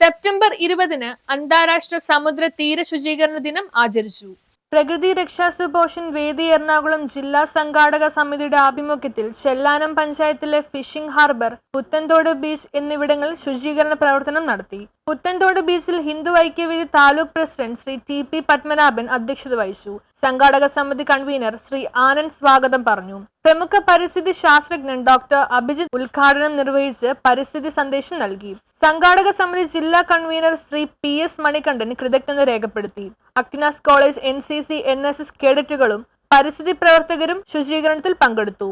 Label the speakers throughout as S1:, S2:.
S1: September ഇരുപതിന് അന്താരാഷ്ട്ര സമുദ്ര തീര ശുചീകരണ ദിനം ആചരിച്ചു. പ്രകൃതി രക്ഷാ സുപോഷൻ വേദി എറണാകുളം ജില്ലാ സംഘാടക സമിതിയുടെ ആഭിമുഖ്യത്തിൽ ചെല്ലാനം പഞ്ചായത്തിലെ ഫിഷിംഗ് ഹാർബർ പുത്തൻതോട് ബീച്ച് എന്നിവിടങ്ങളിൽ ശുചീകരണ പ്രവർത്തനം നടത്തി. പുത്തൻതോട് ബീച്ചിൽ Hindu Aikyavedi taluk president Shri T P Padmanabhan അധ്യക്ഷത വഹിച്ചു. സംഘാടക സമിതി കൺവീനർ ശ്രീ ആനന്ദ് സ്വാഗതം പറഞ്ഞു. പ്രമുഖ പരിസ്ഥിതി ശാസ്ത്രജ്ഞൻ ഡോക്ടർ അഭിജിത് ഉദ്ഘാടനം നിർവഹിച്ച് പരിസ്ഥിതി സന്ദേശം നൽകി. സംഘാടക സമിതി ജില്ലാ convener Shri P S Manikandan കൃതജ്ഞത രേഖപ്പെടുത്തി. Aquinas college N C C N S S കേഡറ്റുകളും പരിസ്ഥിതി പ്രവർത്തകരും ശുചീകരണത്തിൽ പങ്കെടുത്തു.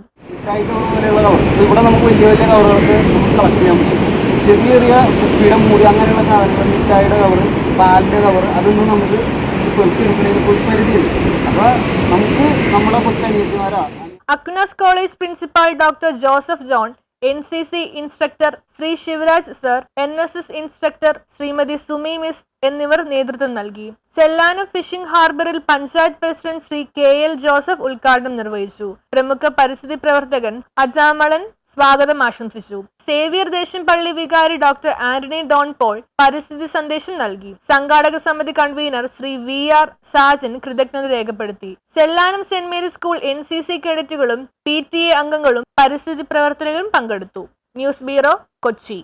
S2: ചെറിയ ചെറിയ കുപ്പിയുടെ മൂടി അങ്ങനെയുള്ള സാധനങ്ങൾ മിഠായിയുടെ കവർ പാലിന്റെ കവർ അതൊന്നും നമുക്ക്
S1: Aquinas college principal doctor Joseph John N C C instructor Shri Sivaraj sir N S S instructor Shrimati Sumi miss എന്നിവർ നേതൃത്വം നൽകി. ചെല്ലാനം ഫിഷിംഗ് ഹാർബറിൽ panchayat president Shri K L Joseph ഉദ്ഘാടനം നിർവഹിച്ചു. പ്രമുഖ പരിസ്ഥിതി പ്രവർത്തകൻ അജാമളൻ സ്വാഗതം ആശംസിച്ചു. സേവിയർ ദേശം പള്ളി വികാരി ഡോക്ടർ ആന്റണി ഡോൺ പോൾ പരിസ്ഥിതി സന്ദേശം നൽകി. സംഘാടക സമിതി convener Shri V R Sajan കൃതജ്ഞത രേഖപ്പെടുത്തി. Chellanam saint Mary's school N C C കേഡറ്റുകളും P T A അംഗങ്ങളും പരിസ്ഥിതി പ്രവർത്തകരും പങ്കെടുത്തു. News bureau Kochi.